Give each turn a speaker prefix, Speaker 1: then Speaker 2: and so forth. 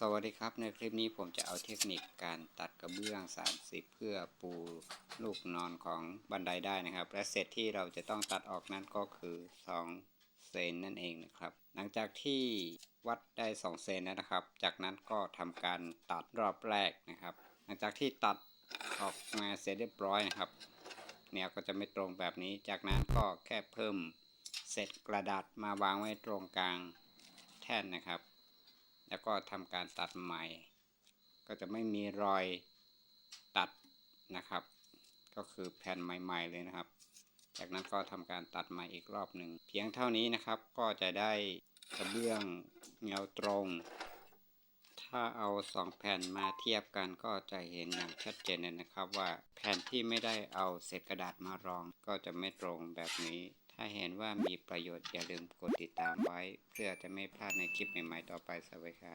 Speaker 1: สวัสดีครับ ในคลิปนี้ผมจะเอาเทคนิคการตัดกระเบื้อง 30 เพื่อปูลูกนอนของบันไดได้นะครับ และเศษที่เราจะต้องตัดออกนั้นก็คือ2เซนนั่นเองนะครับ หลังจากที่วัดได้2เซนแล้วนะครับ จากนั้นก็ทำการตัดรอบแรกนะครับ หลังจากที่ตัดออกมาเสร็จเรียบร้อยนะครับ แนวก็จะไม่ตรงแบบนี้ จากนั้นก็แค่เพิ่มเศษกระดาษมาวางไว้ตรงกลางแท่นนะครับ แล้วก็ทำการตัดใหม่ ก็จะไม่มีรอยตัดนะครับ ก็คือแผ่นใหม่ ๆ เลยนะครับ จากนั้นก็ทำการตัดใหม่อีกรอบหนึ่ง เพียงเท่านี้นะครับ ก็จะได้กระเบื้องเงาตรง ถ้าเอาสองแผ่นมาเทียบกันก็จะเห็นอย่างชัดเจนเลยนะครับ ว่าแผ่นที่ไม่ได้เอาเศษกระดาษมารองก็จะไม่ตรงแบบนี้ ถ้าเห็นว่ามีประโยชน์อย่าลืมกดติดตามไว้ เพื่อจะไม่พลาดในคลิปใหม่ๆต่อไปสวัสดีครับ